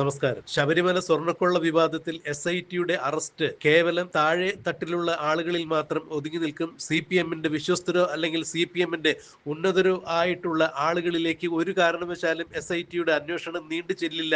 നമസ്കാരം. ശബരിമല സ്വർണക്കൊള്ള വിവാദത്തിൽ S I ടിയുടെ അറസ്റ്റ് കേവലം താഴെ തട്ടിലുള്ള ആളുകളിൽ മാത്രം ഒതുങ്ങി നിൽക്കും സി പി എമ്മിന്റെ വിശ്വസ്തരോ അല്ലെങ്കിൽ സി പി എമ്മിന്റെ ഉന്നതരോ ആയിട്ടുള്ള ആളുകളിലേക്ക് ഒരു കാരണവശാലും എസ് ഐ ടിയുടെ അന്വേഷണം നീണ്ടു ചെല്ലില്ല.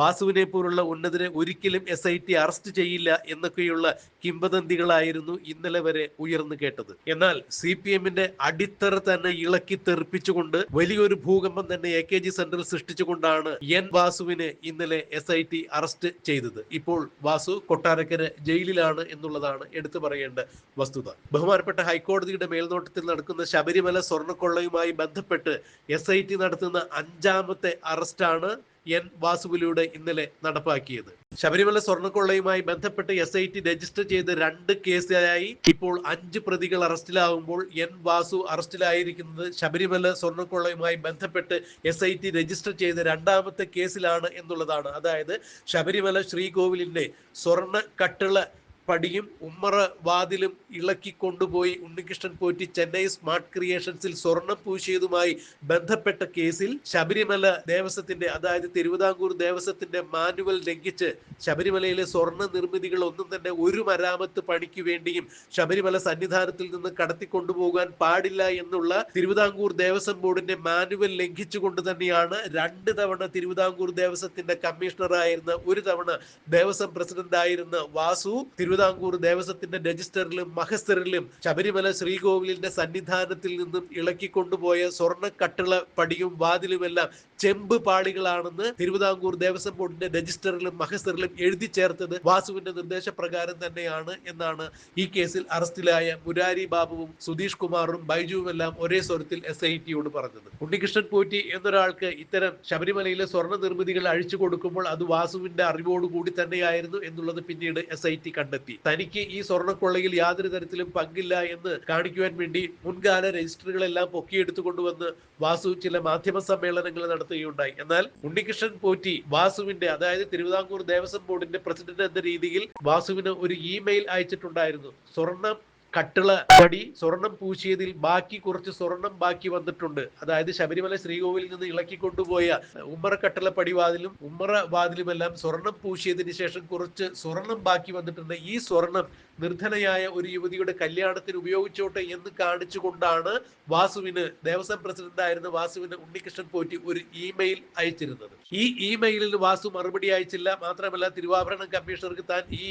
വാസുവിനെ പോലുള്ള ഉന്നതരെ ഒരിക്കലും എസ് ഐ ടി അറസ്റ്റ് ചെയ്യില്ല എന്നൊക്കെയുള്ള കിംവദന്തികളായിരുന്നു ഇന്നലെ വരെ ഉയർന്നു കേട്ടത്. എന്നാൽ സി പി എമ്മിന്റെ അടിത്തറ തന്നെ ഇളക്കി തെറിപ്പിച്ചുകൊണ്ട് വലിയൊരു ഭൂകമ്പം തന്നെ എ കെ ജി സെന്ററിൽ സൃഷ്ടിച്ചുകൊണ്ടാണ് എൻ വാസുവിനെ ഇന്നലെ എസ് ഐ ടി അറസ്റ്റ് ചെയ്തത്. ഇപ്പോൾ വാസു കൊട്ടാരക്കര ജയിലിലാണ് എന്നുള്ളതാണ് എടുത്തു പറയേണ്ട വസ്തുത. ബഹുമാനപ്പെട്ട ഹൈക്കോടതിയുടെ മേൽനോട്ടത്തിൽ നടക്കുന്ന ശബരിമല സ്വർണക്കൊള്ളയുമായി ബന്ധപ്പെട്ട് എസ് നടത്തുന്ന അഞ്ചാമത്തെ അറസ്റ്റാണ് എൻ വാസുവിലൂടെ ഇന്നലെ നടപ്പാക്കിയത്. ശബരിമല സ്വർണക്കൊള്ളയുമായി ബന്ധപ്പെട്ട് എസ് ഐ ടി രജിസ്റ്റർ ചെയ്ത് രണ്ട് കേസിലായി ഇപ്പോൾ അഞ്ച് പ്രതികൾ അറസ്റ്റിലാകുമ്പോൾ എൻ വാസു അറസ്റ്റിലായിരിക്കുന്നത് ശബരിമല സ്വർണക്കൊള്ളയുമായി ബന്ധപ്പെട്ട് എസ് ഐ ടി രജിസ്റ്റർ ചെയ്ത് രണ്ടാമത്തെ കേസിലാണ് എന്നുള്ളതാണ്. അതായത് ശബരിമല ശ്രീകോവിലിന്റെ സ്വർണ കട്ടിള പടിയും ഉമ്മറ വാതിലും ഇളക്കി കൊണ്ടുപോയി ഉണ്ണികൃഷ്ണൻ പോറ്റി ചെന്നൈ സ്മാർട്ട് ക്രിയേഷൻസിൽ സ്വർണം പൂശിയതുമായി ബന്ധപ്പെട്ട കേസിൽ ശബരിമല ദേവസ്വത്തിന്റെ അതായത് തിരുവിതാംകൂർ ദേവസ്വത്തിന്റെ മാനുവൽ ലംഘിച്ച് ശബരിമലയിലെ സ്വർണ നിർമ്മിതികൾ ഒന്നും തന്നെ ഒരു മരാമത്ത് പണിക്ക് വേണ്ടിയും ശബരിമല സന്നിധാനത്തിൽ നിന്ന് കടത്തിക്കൊണ്ടുപോകാൻ പാടില്ല എന്നുള്ള തിരുവിതാംകൂർ ദേവസ്വം ബോർഡിന്റെ മാനുവൽ ലംഘിച്ചുകൊണ്ട് തന്നെയാണ് രണ്ട് തവണ തിരുവിതാംകൂർ ദേവസ്വത്തിന്റെ കമ്മീഷണറായിരുന്ന ഒരു തവണ ദേവസ്വം പ്രസിഡന്റ് ആയിരുന്ന വാസു തിരുവിതാംകൂർ ദേവസ്വത്തിന്റെ രജിസ്റ്ററിലും മഹസ്റ്ററിലും ശബരിമല ശ്രീകോവിലിന്റെ സന്നിധാനത്തിൽ നിന്നും ഇളക്കി കൊണ്ടുപോയ സ്വർണ കട്ടിള പടിയും വാതിലുമെല്ലാം ചെമ്പ് പാളികളാണെന്ന് തിരുവിതാംകൂർ ദേവസ്വം ബോർഡിന്റെ രജിസ്റ്ററിലും മഹസ്റ്ററിലും എഴുതി ചേർത്തത് വാസുവിന്റെ നിർദ്ദേശപ്രകാരം തന്നെയാണ് എന്നാണ് ഈ കേസിൽ അറസ്റ്റിലായ മുരാരി ബാബുവും സുധീഷ് കുമാറും ബൈജുവും എല്ലാം ഒരേ സ്വരത്തിൽ എസ് ഐ ടിയോട് പറഞ്ഞത്. ഉണ്ണികൃഷ്ണൻ പോറ്റി എന്നൊരാൾക്ക് ഇത്തരം ശബരിമലയിലെ സ്വർണ നിർമ്മിതികൾ അഴിച്ചു കൊടുക്കുമ്പോൾ അത് വാസുവിന്റെ അറിവോടുകൂടി തന്നെയായിരുന്നു എന്നുള്ളത് പിന്നീട് എസ് ഐ ടി കണ്ടെത്തി. തനിക്ക് ഈ സ്വർണക്കൊള്ളയിൽ യാതൊരു തരത്തിലും പങ്കില്ല എന്ന് കാണിക്കുവാൻ വേണ്ടി മുൻകാല രജിസ്റ്ററുകളെല്ലാം പൊക്കിയെടുത്തു കൊണ്ടുവന്ന് വാസു ചില മാധ്യമ സമ്മേളനങ്ങൾ നടത്തുകയുണ്ടായി. എന്നാൽ ഉണ്ണികൃഷ്ണൻ പോറ്റി വാസുവിന്റെ അതായത് തിരുവിതാംകൂർ ദേവസ്വം ബോർഡിന്റെ പ്രസിഡന്റ് എന്ന രീതിയിൽ വാസുവിന് ഒരു ഇമെയിൽ അയച്ചിട്ടുണ്ടായിരുന്നു. സ്വർണം കട്ടിള പടി സ്വർണം പൂശിയതിൽ ബാക്കി കുറച്ച് സ്വർണം ബാക്കി വന്നിട്ടുണ്ട്. അതായത് ശബരിമല ശ്രീകോവിലിൽ നിന്ന് ഇളക്കി കൊണ്ടുപോയ ഉമ്മറ കട്ടിള പടിവാതിലും ഉമ്മറ വാതിലുമെല്ലാം സ്വർണം പൂശിയതിന് ശേഷം കുറച്ച് സ്വർണം ബാക്കി വന്നിട്ടുണ്ട്. ഈ സ്വർണം നിർധനയായ ഒരു യുവതിയുടെ കല്യാണത്തിന് ഉപയോഗിച്ചോട്ടെ എന്ന് കാണിച്ചുകൊണ്ടാണ് വാസുവിന് ദേവസ്വം പ്രസിഡന്റ് ആയിരുന്ന വാസുവിന് ഉണ്ണികൃഷ്ണൻ പോറ്റി ഒരു ഇമെയിൽ അയച്ചിരുന്നത്. ഈ ഇമെയിലിന് വാസു മറുപടി അയച്ചില്ല. മാത്രമല്ല തിരുവാഭരണം കമ്മീഷണർക്ക് താൻ ഈ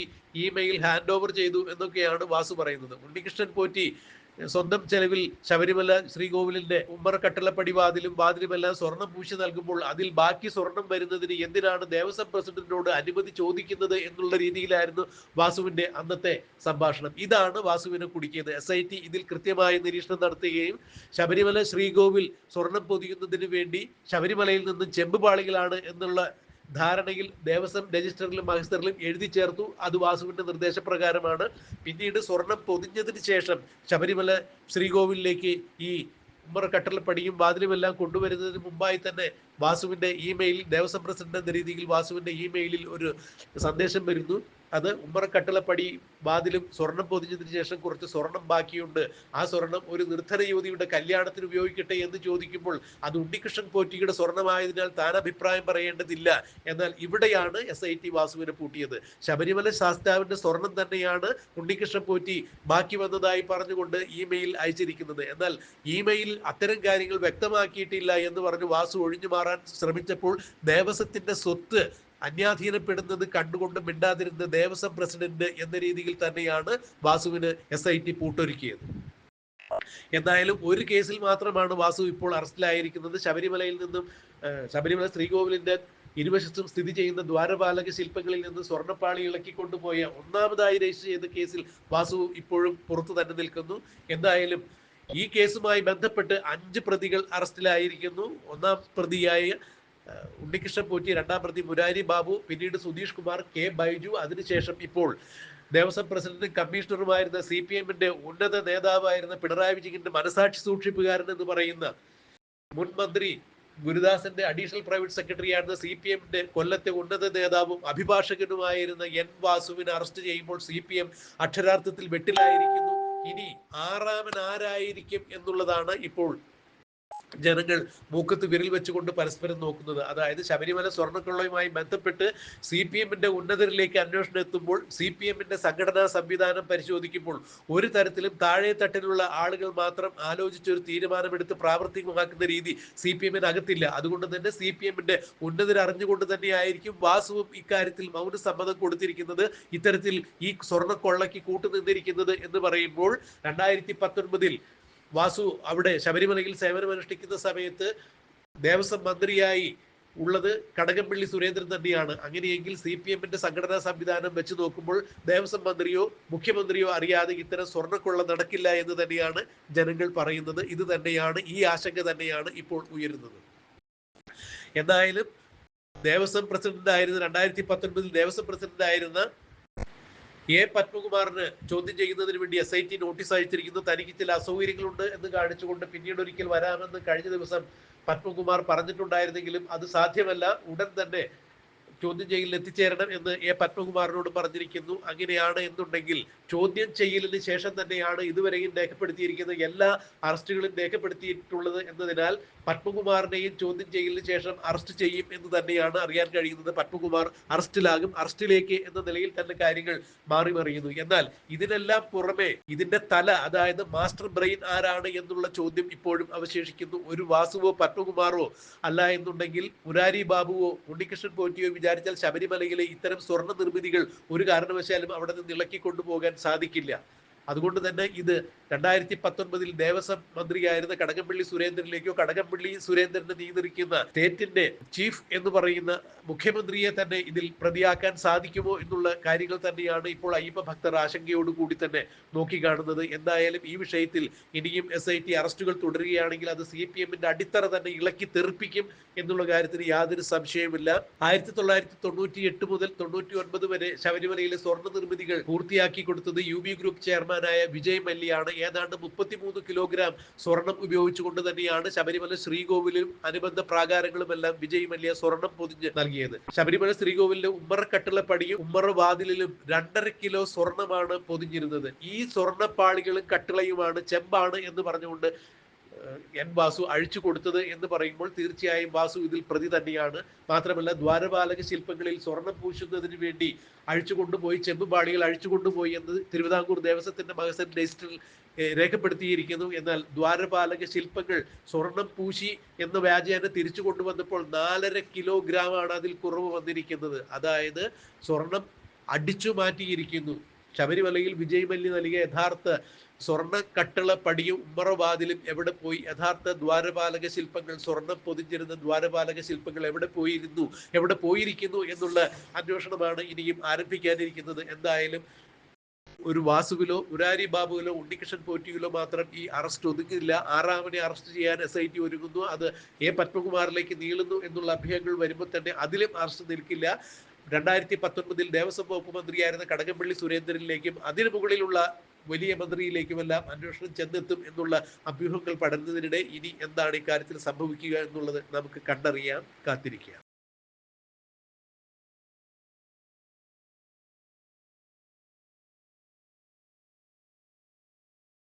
ഇമെയിൽ ഹാൻഡ് ഓവർ ചെയ്തു എന്നൊക്കെയാണ് വാസു പറയുന്നത്. ഉണ്ണികൃഷ്ണൻ പോറ്റി സ്വന്തം ചെലവിൽ ശബരിമല ശ്രീകോവിലിന്റെ ഉമ്മറ കട്ടളപ്പടി വാതിലും വാതിലുമെല്ലാം സ്വർണം പൂശി നൽകുമ്പോൾ അതിൽ ബാക്കി സ്വർണം വരുന്നതിന് എന്തിനാണ് ദേവസ്വം പ്രസിഡന്റിനോട് അനുമതി ചോദിക്കുന്നത് എന്നുള്ള രീതിയിലായിരുന്നു വാസുവിന്റെ അന്നത്തെ സംഭാഷണം. ഇതാണ് വാസുവിനെ കുടുക്കിയത്. എസ് ഐ ടി ഇതിൽ കൃത്യമായ നിരീക്ഷണം നടത്തുകയും ശബരിമല ശ്രീകോവിൽ സ്വർണം പൊതിയുന്നതിന് വേണ്ടി ശബരിമലയിൽ നിന്നും ചെമ്പുപാളികളാണ് എന്നുള്ള ധാരണയിൽ ദേവസ്വം രജിസ്റ്ററിലും മഹസ്റ്ററിലും എഴുതി ചേർത്തു. അത് വാസുവിന്റെ നിർദ്ദേശപ്രകാരമാണ്. പിന്നീട് സ്വർണം പൊതിഞ്ഞതിന് ശേഷം ശബരിമല ശ്രീകോവിലേക്ക് ഈ ഉമ്മറ പടിയും വാതിലുമെല്ലാം കൊണ്ടുവരുന്നതിന് മുമ്പായി തന്നെ വാസുവിന്റെ ഇമെയിൽ ദേവസ്വം പ്രസിഡന്റ് എന്ന രീതിയിൽ വാസുവിന്റെ ഇമെയിലിൽ ഒരു സന്ദേശം വരുന്നു. അത് ഉമ്മറ കട്ടിളപ്പടി വാതിലും സ്വർണം പൊതിഞ്ഞതിന് ശേഷം കുറച്ച് സ്വർണം ബാക്കിയുണ്ട്. ആ സ്വർണം ഒരു നിർധന യുവതിയുടെ കല്യാണത്തിന് ഉപയോഗിക്കട്ടെ എന്ന് ചോദിക്കുമ്പോൾ അത് ഉണ്ണികൃഷ്ണൻ പോറ്റിയുടെ സ്വർണമായതിനാൽ താൻ അഭിപ്രായം പറയേണ്ടതില്ല. എന്നാൽ ഇവിടെയാണ് എസ് ഐ ടി വാസുവിനെ പൂട്ടിയത്. ശബരിമല ശാസ്താവിന്റെ സ്വർണം തന്നെയാണ് ഉണ്ണികൃഷ്ണൻ പോറ്റി ബാക്കി വന്നതായി പറഞ്ഞുകൊണ്ട് ഇമെയിൽ അയച്ചിരിക്കുന്നത്. എന്നാൽ ഇമെയിൽ അത്തരം കാര്യങ്ങൾ വ്യക്തമാക്കിയിട്ടില്ല എന്ന് പറഞ്ഞ് വാസു ഒഴിഞ്ഞു മാറാൻ ശ്രമിച്ചപ്പോൾ ദേവസ്വത്തിന്റെ സ്വത്ത് അന്യാധീനപ്പെടുന്നത് കണ്ടുകൊണ്ട് മിണ്ടാതിരുന്ന ദേവസ്വം പ്രസിഡന്റ് എന്ന രീതിയിൽ തന്നെയാണ് വാസുവിന് എസ് ഐ ടി പൂട്ടൊരുക്കിയത്. എന്തായാലും ഒരു കേസിൽ മാത്രമാണ് വാസു ഇപ്പോൾ അറസ്റ്റിലായിരിക്കുന്നത്. ശബരിമലയിൽ നിന്നും ശബരിമല ശ്രീകോവിലിന്റെ ഇരുവശത്തും സ്ഥിതി ചെയ്യുന്ന ദ്വാരപാലക ശില്പങ്ങളിൽ നിന്ന് സ്വർണപ്പാളി ഇളക്കി കൊണ്ടുപോയ ഒന്നാമതായി രജിസ്റ്റർ ചെയ്ത കേസിൽ വാസു ഇപ്പോഴും പുറത്തു തന്നെ നിൽക്കുന്നു. എന്തായാലും ഈ കേസുമായി ബന്ധപ്പെട്ട് അഞ്ച് പ്രതികൾ അറസ്റ്റിലായിരിക്കുന്നു. ഒന്നാം പ്രതിയായ ഉണ്ണികൃഷ്ണൻ പോറ്റി രണ്ടാം പ്രതി മുരാരി ബാബു പിന്നീട് സുധീഷ് കുമാർ കെ ബൈജു. അതിനുശേഷം ഇപ്പോൾ ദേവസ്വം പ്രസിഡന്റും കമ്മീഷണറുമായിരുന്ന സി പി എമ്മിന്റെ ഉന്നത നേതാവായിരുന്ന പിണറായി വിജയന്റെ മനസാക്ഷി സൂക്ഷിപ്പുകാരൻ എന്ന് പറയുന്ന മുൻ മന്ത്രി ഗുരുദാസന്റെ അഡീഷണൽ പ്രൈവറ്റ് സെക്രട്ടറി ആയിരുന്ന സി പി എമ്മിന്റെ കൊല്ലത്തെ ഉന്നത നേതാവും അഭിഭാഷകനുമായിരുന്ന എൻ വാസുവിനെ അറസ്റ്റ് ചെയ്യുമ്പോൾ സി പി എം അക്ഷരാർത്ഥത്തിൽ വെട്ടിലായിരിക്കുന്നു. ഇനി ആറാമൻ ആരായിരിക്കും എന്നുള്ളതാണ് ഇപ്പോൾ ജനങ്ങൾ മൂക്കത്ത് വിരൽ വെച്ചുകൊണ്ട് പരസ്പരം നോക്കുന്നത്. അതായത് ശബരിമല സ്വർണക്കൊള്ളയുമായി ബന്ധപ്പെട്ട് സി പി എമ്മിന്റെ ഉന്നതരിലേക്ക് അന്വേഷണം എത്തുമ്പോൾ സി പി എമ്മിന്റെ സംഘടനാ സംവിധാനം പരിശോധിക്കുമ്പോൾ ഒരു തരത്തിലും താഴെ തട്ടിലുള്ള ആളുകൾ മാത്രം ആലോചിച്ച് ഒരു തീരുമാനമെടുത്ത് പ്രാവർത്തികമാക്കുന്ന രീതി സി പി എമ്മിനകത്തില്ല അതുകൊണ്ട് തന്നെ സി പി എമ്മിന്റെ ഉന്നതർ അറിഞ്ഞുകൊണ്ട് തന്നെയായിരിക്കും വാസുവും ഇക്കാര്യത്തിൽ മൗന സമ്മതം കൊടുത്തിരിക്കുന്നത്. ഇത്തരത്തിൽ ഈ സ്വർണക്കൊള്ളയ്ക്ക് കൂട്ടുനിന്നിരിക്കുന്നത് എന്ന് പറയുമ്പോൾ രണ്ടായിരത്തി പത്തൊൻപതിൽ വാസു അവിടെ ശബരിമലയിൽ സേവനമനുഷ്ഠിക്കുന്ന സമയത്ത് ദേവസ്വം മന്ത്രിയായി ഉള്ളത് കടകംപള്ളി സുരേന്ദ്രൻ തന്നെയാണ്. അങ്ങനെയെങ്കിൽ സി പി എമ്മിന്റെ സംഘടനാ സംവിധാനം വെച്ച് നോക്കുമ്പോൾ ദേവസ്വം മന്ത്രിയോ മുഖ്യമന്ത്രിയോ അറിയാതെ ഇത്തരം സ്വർണക്കൊള്ള നടക്കില്ല എന്ന് തന്നെയാണ് ജനങ്ങൾ പറയുന്നത്. ഇത് തന്നെയാണ് ഈ ആശങ്ക തന്നെയാണ് ഇപ്പോൾ ഉയരുന്നത്. എന്തായാലും ദേവസ്വം പ്രസിഡന്റ് ആയിരുന്ന രണ്ടായിരത്തി പത്തൊൻപതിൽ ദേവസ്വം പ്രസിഡന്റ് ആയിരുന്ന എ പത്മകുമാറിന് ചോദ്യം ചെയ്യുന്നതിന് വേണ്ടി എസ് ഐ ടി നോട്ടീസ് അയച്ചിരിക്കുന്നു. തനിക്ക് ചില അസൗകര്യങ്ങളുണ്ട് എന്ന് കാണിച്ചുകൊണ്ട് പിന്നീട് ഒരിക്കൽ വരാമെന്ന് കഴിഞ്ഞ ദിവസം പത്മകുമാർ പറഞ്ഞിട്ടുണ്ടായിരുന്നെങ്കിലും അത് സാധ്യമല്ല. ഉടൻ തന്നെ ചോദ്യം ചെയ്യലിൽ എത്തിച്ചേരണം എന്ന് എ. പത്മകുമാറിനോട് പറഞ്ഞിരിക്കുന്നു. അങ്ങനെയാണ് എന്നുണ്ടെങ്കിൽ ചോദ്യം ചെയ്യലിന് ശേഷം തന്നെയാണ് ഇതുവരെയും രേഖപ്പെടുത്തിയിരിക്കുന്ന എല്ലാ അറസ്റ്റുകളും രേഖപ്പെടുത്തിയിട്ടുള്ളത് എന്നതിനാൽ പത്മകുമാറിനെയും ചോദ്യം ചെയ്യലിന് ശേഷം അറസ്റ്റ് ചെയ്യും എന്ന് തന്നെയാണ് അറിയാൻ കഴിയുന്നത്. പത്മകുമാർ അറസ്റ്റിലാകും. അറസ്റ്റിലേക്ക് എന്ന നിലയിൽ തന്നെ കാര്യങ്ങൾ മാറി മറിയുന്നു. എന്നാൽ ഇതിനെല്ലാം പുറമെ ഇതിന്റെ തല അതായത് മാസ്റ്റർ ബ്രെയിൻ ആരാണ് എന്നുള്ള ചോദ്യം ഇപ്പോഴും അവശേഷിക്കുന്നു. ഒരു വാസുവോ പത്മകുമാറോ അല്ല എന്നുണ്ടെങ്കിൽ മുരാരി ബാബുവോ ഉണ്ണികൃഷ്ണൻ പോറ്റിയോ വിചാരിച്ചാൽ ശബരിമലയിലെ ഇത്തരം സ്വർണ നിർമ്മിതികൾ ഒരു കാരണവശാലും അവിടെ നിന്ന് ഇളക്കി കൊണ്ടുപോകാൻ സാധിക്കില്ല. അതുകൊണ്ട് തന്നെ ഇത് രണ്ടായിരത്തി പത്തൊൻപതിൽ ദേവസ്വം മന്ത്രിയായിരുന്ന കടകംപള്ളി സുരേന്ദ്രനിലേക്കോ കടകംപള്ളി സുരേന്ദ്രനെ നിയന്ത്രിക്കുന്ന സ്റ്റേറ്റിന്റെ ചീഫ് എന്ന് പറയുന്ന മുഖ്യമന്ത്രിയെ തന്നെ ഇതിൽ പ്രതിയാക്കാൻ സാധിക്കുമോ എന്നുള്ള കാര്യങ്ങൾ തന്നെയാണ് ഇപ്പോൾ അയ്യപ്പ ഭക്തർ ആശങ്കയോടുകൂടി തന്നെ നോക്കിക്കാണുന്നത് എന്തായാലും ഈ വിഷയത്തിൽ ഇനിയും എസ് ഐ ടി അറസ്റ്റുകൾ തുടരുകയാണെങ്കിൽ അത് സി പി എമ്മിന്റെ അടിത്തറ തന്നെ ഇളക്കി തെറിപ്പിക്കും എന്നുള്ള കാര്യത്തിന് യാതൊരു സംശയവുമില്ല. ആയിരത്തി തൊള്ളായിരത്തി തൊണ്ണൂറ്റി എട്ട് മുതൽ തൊണ്ണൂറ്റി ഒൻപത് വരെ ശബരിമലയിലെ സ്വർണ നിർമ്മിതികൾ പൂർത്തിയാക്കി കൊടുത്തത് യു ബി ഗ്രൂപ്പ് ചെയർമാനായ വിജയ് മല്യാണ് ഏതാണ്ട് മുപ്പത്തിമൂന്ന് കിലോഗ്രാം സ്വർണം ഉപയോഗിച്ചുകൊണ്ട് തന്നെയാണ് ശബരിമല ശ്രീകോവിലും അനുബന്ധ പ്രാകാരങ്ങളുമെല്ലാം വിജയ് മല്യ സ്വർണം പൊതിഞ്ഞ് നൽകിയത്. ശബരിമല ശ്രീകോവിലിലെ ഉമ്മറക്കട്ടിളപ്പടിയും ഉമ്മറ വാതിലിലും രണ്ടര കിലോ സ്വർണമാണ് പൊതിഞ്ഞിരുന്നത്. ഈ സ്വർണപ്പാളികളും കട്ടിളയുമാണ് ചെമ്പാണ് എന്ന് പറഞ്ഞുകൊണ്ട് എൻ വാസു അഴിച്ചു കൊടുത്തത് എന്ന് പറയുമ്പോൾ തീർച്ചയായും വാസു ഇതിൽ പ്രതി തന്നെയാണ്. മാത്രമല്ല ദ്വാരപാലക ശില്പങ്ങളിൽ സ്വർണം പൂശുന്നതിന് വേണ്ടി അഴിച്ചു കൊണ്ടുപോയി ചെമ്പുപാളികൾ അഴിച്ചു കൊണ്ടുപോയി എന്ന് തിരുവിതാംകൂർ ദേവസ്വത്തിന്റെ മകസൻ രജിസ്റ്ററിൽ രേഖപ്പെടുത്തിയിരിക്കുന്നു. എന്നാൽ ദ്വാരപാലക ശില്പങ്ങൾ സ്വർണം പൂശി എന്ന വ്യാജേന തിരിച്ചു കൊണ്ടുവന്നപ്പോൾ നാലര കിലോഗ്രാമാണ് അതിൽ കുറവ് വന്നിരിക്കുന്നത്. അതായത് സ്വർണം അടിച്ചു മാറ്റിയിരിക്കുന്നു. ശബരിമലയിൽ വിജയ് മല്യ നൽകിയ യഥാർത്ഥ സ്വർണ കട്ടള പടിയും ഉമ്മറവാതിലും എവിടെ പോയി? യഥാർത്ഥ ദ്വാരപാലക ശില്പങ്ങൾ സ്വർണം പൊതിഞ്ഞിരുന്ന ദ്വാരപാലക ശില്പങ്ങൾ എവിടെ പോയിരുന്നു? എവിടെ പോയിരിക്കുന്നു എന്നുള്ള അന്വേഷണമാണ് ഇനിയും ആരംഭിക്കാനിരിക്കുന്നത്. എന്തായാലും ഒരു വാസുവിലോ ഉരാരി ബാബുവിലോ ഉണ്ണികൃഷ്ണൻ പോറ്റിയിലോ മാത്രം ഈ അറസ്റ്റ് ഒതുങ്ങില്ല ആറാമനെ അറസ്റ്റ് ചെയ്യാൻ എസ് ഐ ടി ഒരുങ്ങുന്നു. അത് എ പത്മകുമാറിലേക്ക് നീളുന്നു എന്നുള്ള അഭ്യയങ്ങൾ വരുമ്പോൾ തന്നെ അതിലും അറസ്റ്റ് നിൽക്കില്ല. രണ്ടായിരത്തി പത്തൊൻപതിൽ ദേവസ്വം വകുപ്പ് മന്ത്രിയായിരുന്ന കടകംപള്ളി സുരേന്ദ്രനിലേക്കും അതിനു മുകളിലുള്ള വലിയ മന്ത്രിയിലേക്കുമെല്ലാം അന്വേഷണം ചെന്നെത്തും എന്നുള്ള അഭ്യൂഹങ്ങൾ പടരുന്നതിനിടെ ഇനി എന്താണ് ഇക്കാര്യത്തിൽ സംഭവിക്കുക എന്നുള്ളത് നമുക്ക് കണ്ടറിയാം കാത്തിരിക്കാം